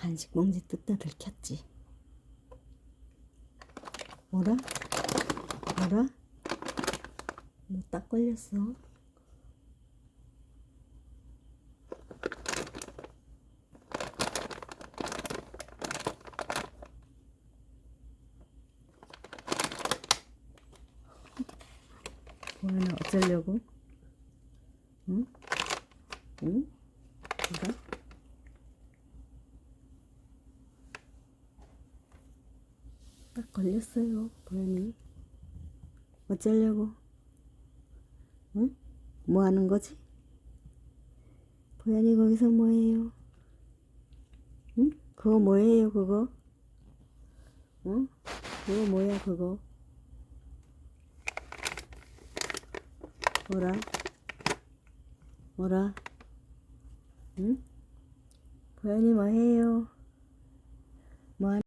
간식 봉지 뜯다 들켰지. 뭐라? 뭐라? 너딱 걸렸어. 뭐하나 어쩌려고? 응? 응? 뭐라? 딱 걸렸어요, 고양이. 어쩌려고? 응? 뭐 하는 거지? 고양이 거기서 뭐 해요? 응? 그거 뭐예요, 그거? 응? 그거 뭐야, 그거? 뭐라? 뭐라? 응? 고양이 뭐 해요? 뭐